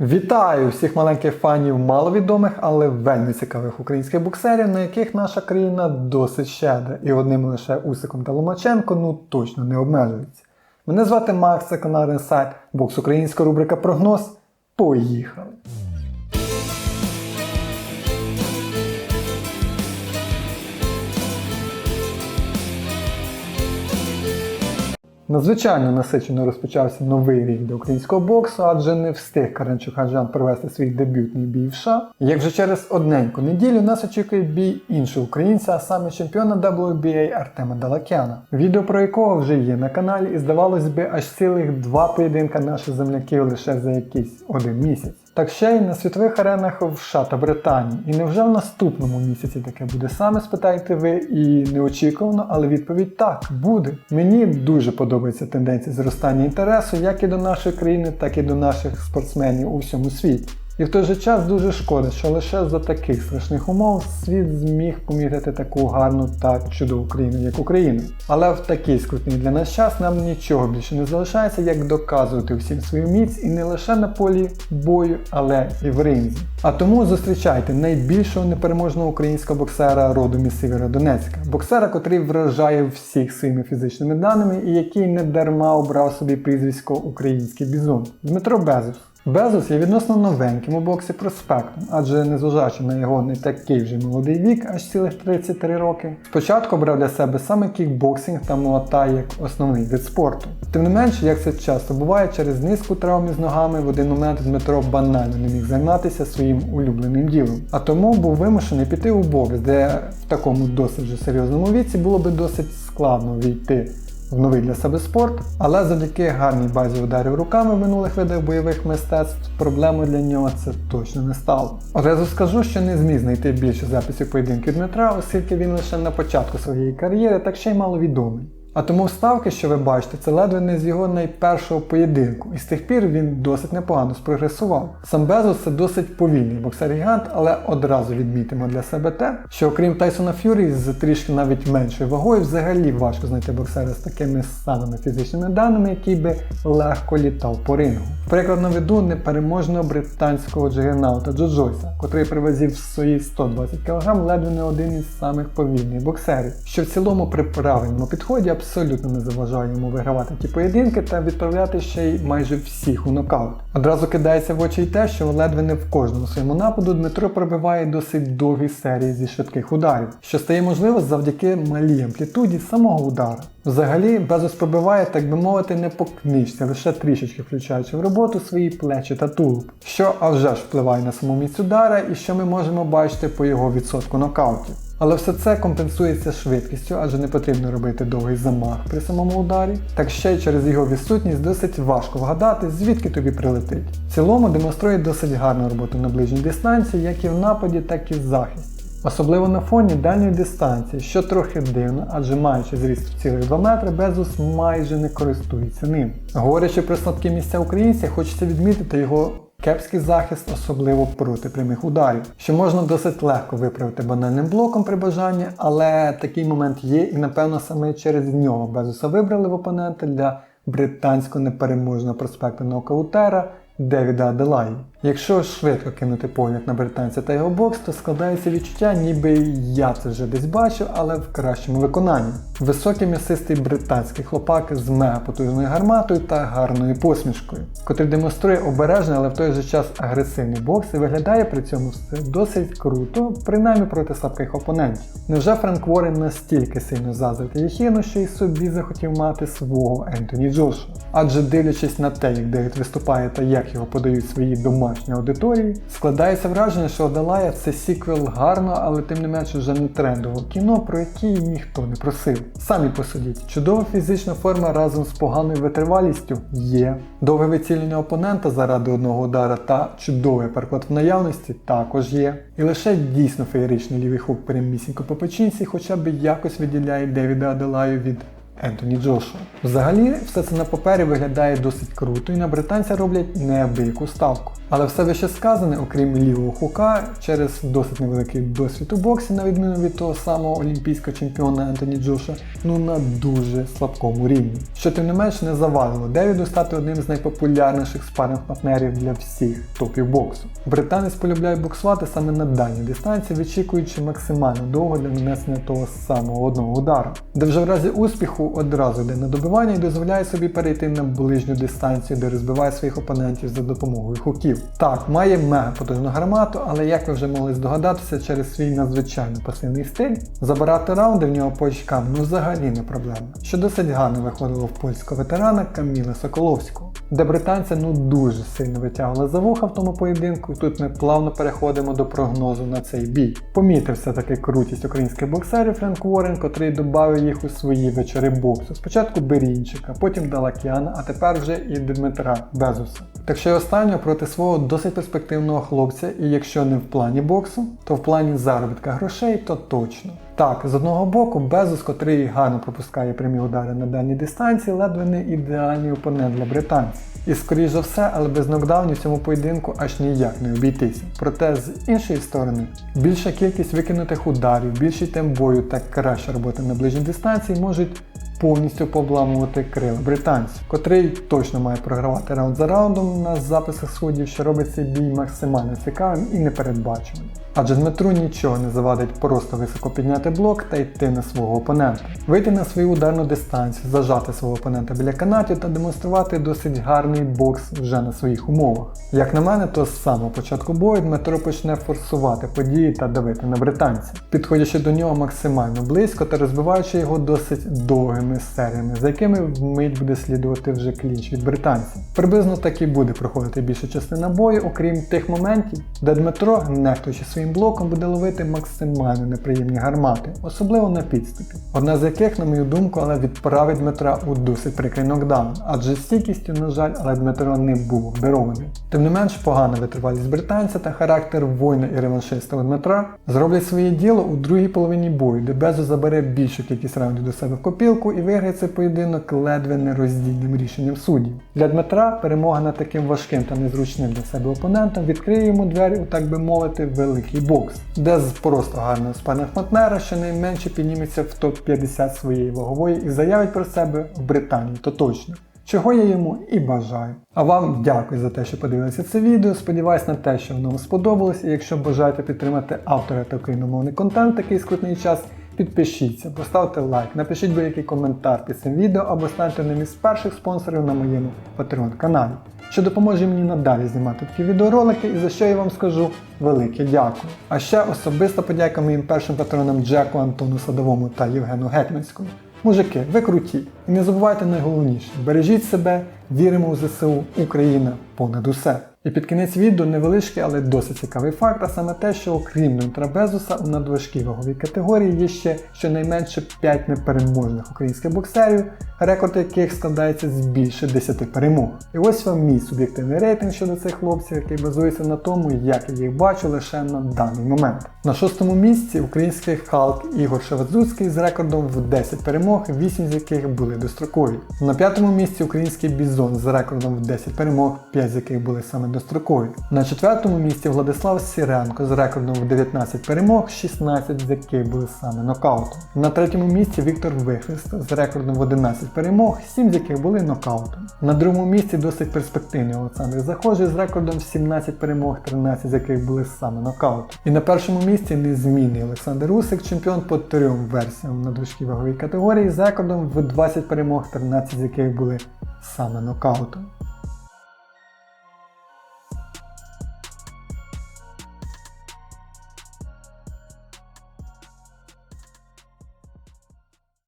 Вітаю всіх маленьких фанів маловідомих, але вельми цікавих українських боксерів, на яких наша країна досить щедра, і одним лише Усиком та Ломаченко ну точно не обмежується. Мене звати Макс, це канал Інсайт, бокс українська рубрика Прогноз. Поїхали! Надзвичайно насичено розпочався новий рік для українського боксу, адже не встиг Каренчук Хаджан провести свій дебютний бій в США. Як вже через одненьку неділю нас очікує бій іншого українця, а саме чемпіона WBA Артема Далакяна, відео про якого вже є на каналі, і здавалось би, аж цілих два поєдинка наших земляків лише за якийсь один місяць. Так ще й на світових аренах в США та Британії. І невже в наступному місяці таке буде саме, спитаєте ви, і неочікувано, але відповідь так, буде. Мені дуже подобається тенденція зростання інтересу як і до нашої країни, так і до наших спортсменів у всьому світі. І в той же час дуже шкода, що лише за таких страшних умов світ зміг помітити таку гарну та чудову країну, як Україна. Але в такий скрутний для нас час нам нічого більше не залишається, як доказувати всім свою міць і не лише на полі бою, але і в ринзі. А тому зустрічайте найбільшого непереможного українського боксера родом із. Боксера, котрий вражає всіх своїми фізичними даними і який не дарма обрав собі прізвисько Український бізон Дмитро Безус. Безус є відносно новеньким у боксі проспектом, адже незважаючи на його не такий вже молодий вік, аж цілих 33 роки, спочатку обрав для себе саме кікбоксинг та муатай як основний вид спорту. Тим не менше, як це часто буває, через низку травм із ногами в один момент Дмитро банально не міг займатися своїм улюбленим ділом. А тому був вимушений піти у бокс, де в такому досить же серйозному віці було би досить складно війти в новий для себе спорт, але завдяки гарній базі ударів руками в минулих видах бойових мистецтв проблемою для нього це точно не стало. Одразу скажу, що не зміг знайти більше записів поєдинків Дмитра, оскільки він лише на початку своєї кар'єри, так ще й маловідомий. А тому вставки, що ви бачите, це ледве не з його найпершого поєдинку, і з тих пір він досить непогано спрогресував. Сам Безос це досить повільний боксер-гігант, але одразу відмітимо для себе те, що окрім Тайсона Ф'юрі з трішки навіть меншою вагою, взагалі важко знайти боксера з такими самими фізичними даними, який би легко літав по рингу. Приклад наведу непереможного британського джигернаута Джо Джойса, котрий при вазі в свої 120 кг ледве не один із самих повільних боксерів, що в цілому при правильному підході абсолютно не заважає йому вигравати ті поєдинки та відправляти ще й майже всіх у нокаут. Одразу кидається в очі й те, що ледве не в кожному своєму нападу Дмитро пробиває досить довгі серії зі швидких ударів, що стає можливо завдяки малій амплітуді самого удара. Взагалі, Безос пробиває, так би мовити, не по книжці, лише трішечки включаючи в роботу свої плечі та тулуб, що а вже ж впливає на саму міць удара і що ми можемо бачити по його відсотку нокаутів. Але все це компенсується швидкістю, адже не потрібно робити довгий замах при самому ударі. Так ще й через його відсутність досить важко вгадати, звідки тобі прилетить. В цілому демонструє досить гарну роботу на ближній дистанції, як і в нападі, так і в захисті. Особливо на фоні дальньої дистанції, що трохи дивно, адже маючи зріст в цілих 2 метри, Безус майже не користується ним. Говорячи про слабкі місця українця, хочеться відмітити його кепський захист, особливо проти прямих ударів, що можна досить легко виправити банальним блоком при бажанні, але такий момент є, і напевно саме через нього Безуса вибрали в опонента для британського непереможного проспекту нокаутера Девіда Аделаї. Якщо швидко кинути погляд на британця та його бокс, то складається відчуття, ніби я це вже десь бачив, але в кращому виконанні. Високий м'ясистий британський хлопак з мегапотужною гарматою та гарною посмішкою, котрий демонструє обережний, але в той же час агресивний бокс і виглядає при цьому все досить круто, принаймні проти слабких опонентів. Невже Френк Уоррен настільки сильно заздрить Єхіну, що й собі захотів мати свого Ентоні Джоша? Адже дивлячись на те, як Девід виступає та як його подають свої домашні аудиторії, складається враження, що Адалая це сіквел гарно, але тим не менше вже не трендового кіно, про який ніхто не просив. Самі посудіть, чудова фізична форма разом з поганою витривалістю є. Довге вицілення опонента заради одного удара та чудовий переклад в наявності також є. І лише дійсно феєричний лівий хук прямісінько по печінці хоча б якось виділяє Девіда Аделаю від Ентоні Джошу. Взагалі, все це на папері виглядає досить круто, і на британця роблять неабияку ставку. Але все вище сказане, окрім лівого хука, через досить невеликий досвід у боксі, на відміну від того самого олімпійського чемпіона Ентоні Джоша, ну на дуже слабкому рівні. Що тим не менш не завадило Девіду стати одним з найпопулярніших спаринг партнерів для всіх топів боксу. Британець полюбляє боксувати саме на дальній дистанції, вичікуючи максимально довго для нанесення того самого одного удару, де вже в разі успіху одразу йде на добивання і дозволяє собі перейти на ближню дистанцію, де розбиває своїх опонентів за допомогою хуків. Так, має мега потужну гармату, але як ви вже могли здогадатися, через свій надзвичайно пасивний стиль, забирати раунди в нього по очкам ну взагалі не проблема. Що досить гарно виходило в польського ветерана Каміла Соколовського, де британця ну дуже сильно витягували за вуха в тому поєдинку, тут ми плавно переходимо до прогнозу на цей бій. Помітив все-таки крутість українських боксерів Френк Уоррен, котрий додав їх у свої вечори боксу. Спочатку Берінчика, потім Далакяна, а тепер вже і Дмитра Безуса. Так що й останнього проти свого досить перспективного хлопця, і якщо не в плані боксу, то в плані заробітка грошей, то точно. Так, з одного боку, Безус, котрий гарно пропускає прямі удари на дальній дистанції, ледве не ідеальний опонент для британців. І скоріш за все, але без нокдаунів в цьому поєдинку аж ніяк не обійтися. Проте з іншої сторони, більша кількість викинутих ударів, більший темп бою та краща робота на ближній дистанції можуть повністю побламувати крила британців, котрий точно має програвати раунд за раундом на записах сходів, що робить цей бій максимально цікавим і непередбачуваним. Адже Дмитру нічого не завадить просто високо підняти блок та йти на свого опонента, вийти на свою ударну дистанцію, зажати свого опонента біля канатів та демонструвати досить гарний бокс вже на своїх умовах. Як на мене, то з самого початку бою Дмитро почне форсувати події та давити на британця, підходячи до нього максимально близько та розбиваючи його досить довгими серіями, за якими вмить буде слідувати вже клінч від британця. Приблизно так і буде проходити більша частина бою, окрім тих моментів, де Дмитро, нехтуючи своїм блоком, буде ловити максимально неприємні гармати, особливо на підступі. Одна з яких, на мою думку, але відправить Дмитра у досить прикрий нокдаун, адже стійкістю, на жаль, але Дмитро не був обдарований. Тим не менш, погана витривалість британця та характер воїна і реваншиста Дмитра зроблять своє діло у другій половині бою, де Безо забере більшу кількість раундів до себе в копілку і виграє цей поєдинок ледве не роздільним рішенням суддів. Для Дмитра перемога над таким важким та незручним для себе опонентом відкриє йому двері у так би мовити великий бокс, де з просто гарного спарних партнера щонайменше підніметься в топ-50 своєї вагової і заявить про себе в Британії, то точно. Чого я йому і бажаю. А вам дякую за те, що подивилися це відео. Сподіваюсь на те, що воно вам сподобалось. І якщо бажаєте підтримати автора та україномовний контент такий скрутний час, підпишіться, поставте лайк, напишіть будь-який коментар під цим відео або станьте одним із перших спонсорів на моєму Patreon каналі, що допоможе мені надалі знімати такі відеоролики і за що я вам скажу велике дякую. А ще особиста подяка моїм першим патронам Джеку Антону Садовому та Євгену Гетьманському. Мужики, ви круті. І не забувайте найголовніше, бережіть себе, віримо у ЗСУ, Україна понад усе. І під кінець відео невеличкий, але досить цікавий факт, а саме те, що окрім Дмитра у надважкій ваговій категорії є ще щонайменше 5 непереможних українських боксерів, рекорд яких складається з більше 10 перемог. І ось вам мій суб'єктивний рейтинг щодо цих хлопців, який базується на тому, як я їх бачу лише на даний момент. На шостому місці український Халк Ігор Шевадзуцький з рекордом в 10 перемог, 8 з яких були дострокові. На п'ятому місці український Бізон з рекордом в 10 перемог, 5 з яких були саме дострокові. На четвертому місці Владислав Сіренко з рекордом в 19 перемог, 16 з яких були саме нокаутом. На третьому місці Віктор Вихрест з рекордом в 11 перемог, 7 з яких були нокаутом. На другому місці досить перспективний Олександр Захожий з рекордом в 17 перемог, 13 з яких були саме нокаутом. І на першому місці незмінний Олександр Усик, чемпіон по трьом версіям на дужкій ваговій категорії з рекордом в 20 перемог, 13 з яких були саме нокаутом.